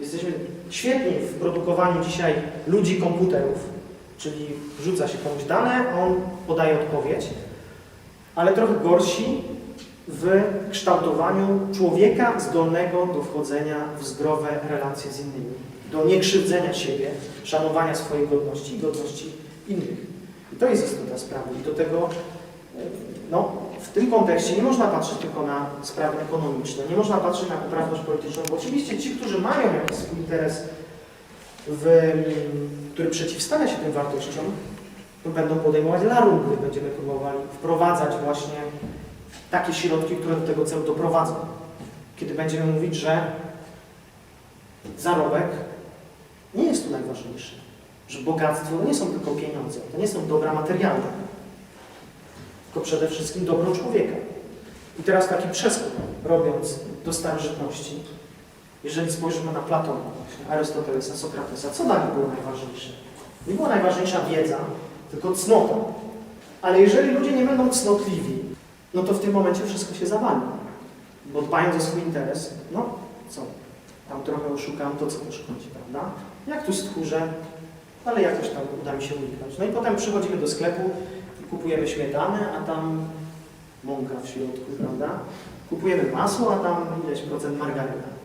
Jesteśmy świetni w produkowaniu dzisiaj ludzi komputerów, czyli wrzuca się komuś dane, a on podaje odpowiedź, ale trochę gorsi w kształtowaniu człowieka zdolnego do wchodzenia w zdrowe relacje z innymi, do niekrzywdzenia siebie, szanowania swojej godności i godności innych. I to jest istota sprawy. I do tego, e, no, w tym kontekście nie można patrzeć tylko na sprawy ekonomiczne, nie można patrzeć na poprawność polityczną, bo oczywiście ci, którzy mają jakiś swój interes, w, który przeciwstawia się tym wartościom, to będą podejmować larum, gdy będziemy próbowali wprowadzać właśnie takie środki, które do tego celu doprowadzą. Kiedy będziemy mówić, że zarobek nie jest tu najważniejszy, że bogactwo nie są tylko pieniądze, to nie są dobra materialne, tylko przede wszystkim dobro człowieka. I teraz taki przeskok, robiąc do starożytności, jeżeli spojrzymy na Platona, Arystotelesa, Sokratesa, co dla nich było najważniejsze? Nie była najważniejsza wiedza, tylko cnota. Ale jeżeli ludzie nie będą cnotliwi, no to w tym momencie wszystko się zawali. Bo dbając o swój interes, no co? Tam trochę oszukam, to co mi szkodzi, prawda? Jak tu stchórzę, ale jakoś tam uda mi się uniknąć. No i potem przychodzimy do sklepu kupujemy śmietanę, a tam mąka w środku, prawda? Kupujemy masło, a tam ileś procent margaryna.